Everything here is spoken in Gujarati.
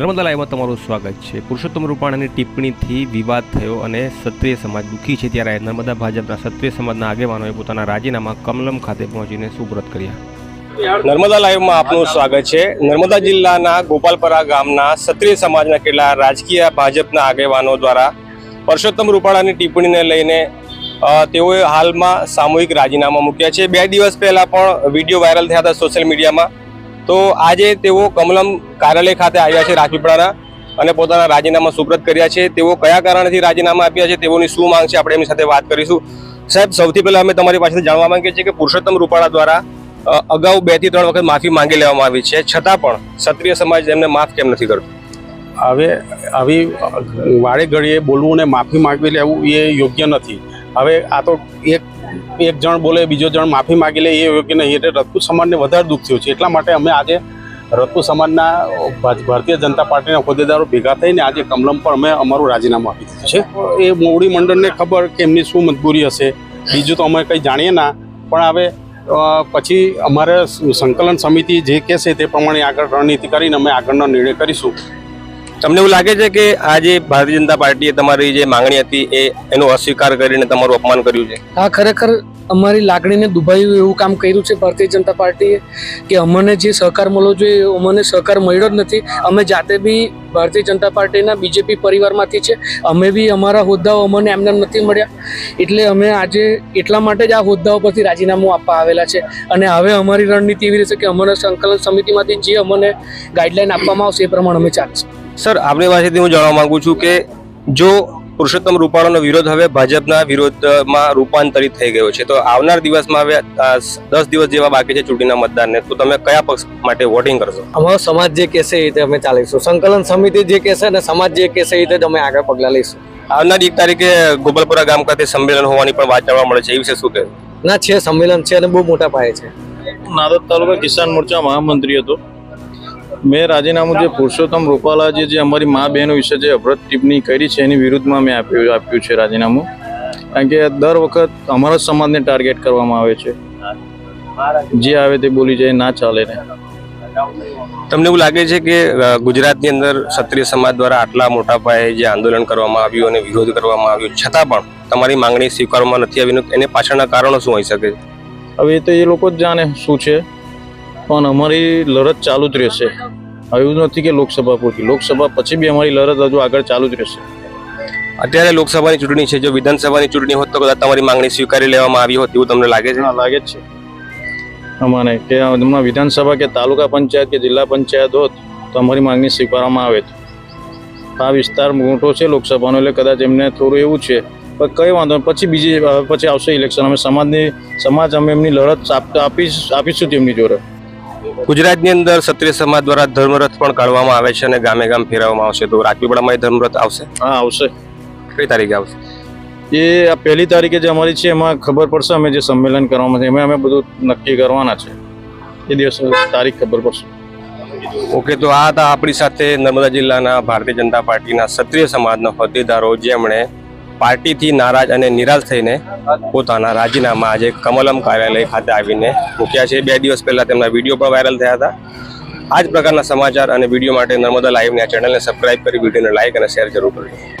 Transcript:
નર્મદા લાઈવમાં તમારું સ્વાગત છે. પુરુષોત્તમ રૂપાણાની ટિપ્પણીથી વિવાદ થયો અને ક્ષત્રિય સમાજ દુઃખી છે ત્યારે નર્મદા ભાજપના ક્ષત્રિય સમાજના આગેવાનોએ પોતાના રાજીનામા કમલમ ખાતે પહોંચીને સુબ્રત કર્યા. નર્મદા લાઈવમાં આપનું સ્વાગત છે. નર્મદા જિલ્લાના ગોપાલપરા ગામના ક્ષત્રિય સમાજના કેટલા રાજકીય ભાજપના આગેવાનો દ્વારા પરસોત્તમ રૂપાણાની ટિપ્પણીને લઈને તેઓએ હાલમાં સામૂહિક રાજીનામા મૂક્યા છે. બે દિવસ પહેલા પણ વીડિયો વાયરલ થયા હતા સોશિયલ મીડિયામાં. તો આજે તેઓ કમલમ કાર્યાલય ખાતે આવ્યા છે રાજપીપળાના અને પોતાના રાજીનામા સુપ્રત કર્યા છે. તેઓ કયા કારણથી રાજીનામા આપ્યા છે તેઓની શું માંગ છે આપણે એમની સાથે વાત કરીશું. સાહેબ, સૌથી પહેલા અમે તમારી પાસેથી જાણવા માંગીએ છીએ કે પુરુષોત્તમ રૂપાળા દ્વારા અગાઉ બેથી ત્રણ વખત માફી માંગી લેવામાં આવી છે. છતાં પણ ક્ષત્રિય સમાજ એમને માફ કેમ નથી કરતો? હવે આવી વાળે ઘડીએ બોલવું ને માફી માંગવી લેવું એ યોગ્ય નથી. હવે આ તો એક એક જણ બોલે, બીજો જણ માફી માગી લે, એ યોગ્ય નહીં, એટલે રજપૂત સમાજને વધારે દુઃખ થયું છે. એટલા માટે અમે આજે રજપૂત સમાજના ભારતીય જનતા પાર્ટીના હોદ્દેદારો ભેગા થઈને આજે કમલમ પર અમે અમારું રાજીનામું આપી દીધું છે. એ મોવડી મંડળને ખબર કે એમની શું મજબૂરી હશે, બીજું તો અમે કંઈ જાણીએ ના, પણ હવે પછી અમારે સંકલન સમિતિ જે કહેશે તે પ્રમાણે આગળ રણનીતિ કરીને અમે આગળનો નિર્ણય કરીશું. તમને એવું લાગે છે કે આજે ભારતીય જનતા પાર્ટીએ તમારી જે માંગણી હતી એ એનો અસ્વીકાર કરીને તમારું અપમાન કર્યું છે? આ ખરેખર અમારી લાગણીને દુભાયું એવું કામ કર્યું છે ભારતીય જનતા પાર્ટીએ કે અમને જે સહકાર મળવો જોઈએ અમને સહકાર મળ્યો જ નથી. અમે જાતે બી ભારતીય જનતા પાર્ટીના બીજેપી પરિવારમાંથી છે. અમે બી અમારા હોદ્દાઓ અમને એમને નથી મળ્યા. એટલે અમે આજે એટલા માટે જ આ હોદ્દાઓ પરથી રાજીનામું આપવા આવેલા છે. અને હવે અમારી રણનીતિ એવી રહેશે કે અમને સંકલન સમિતિમાંથી જે અમને ગાઈડલાઈન આપવામાં આવશે એ પ્રમાણે અમે ચાલીશું. સર આપની પાસેથી હું જાણવા માંગુ છું કે જો પુરુષોત્તમ રૂપાણાનો વિરોધ હવે ભાજપના વિરોધમાં રૂપાંતરિત થઈ ગયો છે તો આવનાર દિવસમાં હવે દસ દિવસ જેવા બાકી છે ચૂંટણીના મતદાનને તો તમે કયા પક્ષ માટે વોટિંગ કરશો? અમારો સમાજ જે કહેશે એ રીતે અમે ચાલીશું. સંકલન સમિતિ જે કહેશે અને સમાજ જે કહેશે એ રીતે અમે આગળ પગલાં લઈશું. આવનાર એક તારીખે ગોપાલપુરા ગામ ખાતે સંમેલન હોવાની પણ વાત જાણવા મળે છે એ વિશે શું કહેવું? ના છે સંમેલન છે અને બહુ મોટા પાયે છે. નાદોદ તાલુકા કિસાન મોરચા મહામંત્રી હતો. મેં રાજીનામું જે પુરુષોત્તમ રૂપાલાજી જે જે અમારી મા બહેનો વિશે જે અભ્રત ટિપ્પણી કરી છે એની વિરુદ્ધમાં મેં આપ્યું આપ્યું છે રાજીનામું. કારણ કે દર વખત અમારા સમાજને ટાર્ગેટ કરવામાં આવે છે. જે આવે તે બોલી જાય ના ચાલે ને. તમને એવું લાગે છે કે ગુજરાતની અંદર ક્ષત્રિય સમાજ દ્વારા આટલા મોટા પાયે જે આંદોલન કરવામાં આવ્યું અને વિરોધ કરવામાં આવ્યો છતાં પણ તમારી માંગણી સ્વીકારવામાં નથી આવીને એને પાછળના કારણો શું હોઈ શકે હવે તો એ લોકો જ જાણે શું છે. પણ અમારી લડત ચાલુ જ રહેશે. આવ્યું એવું નથી કે લોકસભા પૂરતી. લોકસભા પછી બી અમારી લડત હજુ આગળ ચાલુ જ રહેશે. અત્યારે લોકસભાની ચૂંટણી છે. જો વિધાનસભાની ચૂંટણી હોત તો કદાચ તમારી માંગણી સ્વીકારી લેવામાં આવી હોત એવું તમને લાગે છે? લાગે જ છે. અમારે કે હમણાં વિધાનસભા કે તાલુકા પંચાયત કે જિલ્લા પંચાયત હોત તો અમારી માંગણી સ્વીકારવામાં આવે આ વિસ્તાર મોટો છે લોકસભાનો એટલે કદાચ એમને થોડું એવું છે. પણ કંઈ વાંધો. પછી બીજી પછી આવશે ઇલેક્શન અમે સમાજની સમાજ અમે એમની લડત આપ- આપીશ આપીશું તેમની જોડે. ગુજરાતની અંદર ક્ષત્રિય સમાજ દ્વારા ધર્મરથ પણ કાઢવામાં આવે છે અને ગામે ગામ ફેરવવામાં આવશે તો એ ધર્મરથ આવશે? હા આવશે. કઈ તારીખે આવશે? એ આ પહેલી તારીખે જે અમારી છે એમાં ખબર પડશે અમે જે સંમેલન કરવામાં છે એમાં અમે બધું નક્કી કરવાના છે. એ દિવસે તારીખ ખબર પડશે. ઓકે તો આ હતા આપણી સાથે નર્મદા જિલ્લાના ભારતીય જનતા પાર્ટીના ક્ષત્રિય સમાજના હોદ્દેદારો જેમણે પાર્ટીથી નારાજ અને નિરાશ થઈને પોતાના રાજીનામા આજે કમલમ કાર્યાલય ખાતે આવીને મૂક્યા છે. બે દિવસ પહેલાં તેમના વીડિયો પણ વાયરલ થયા હતા. આ જ પ્રકારના સમાચાર અને વીડિયો માટે નર્મદા લાઈવની આ ચેનલને સબસ્ક્રાઈબ કરી, વિડીયોને લાઇક અને શેર જરૂર કરજો.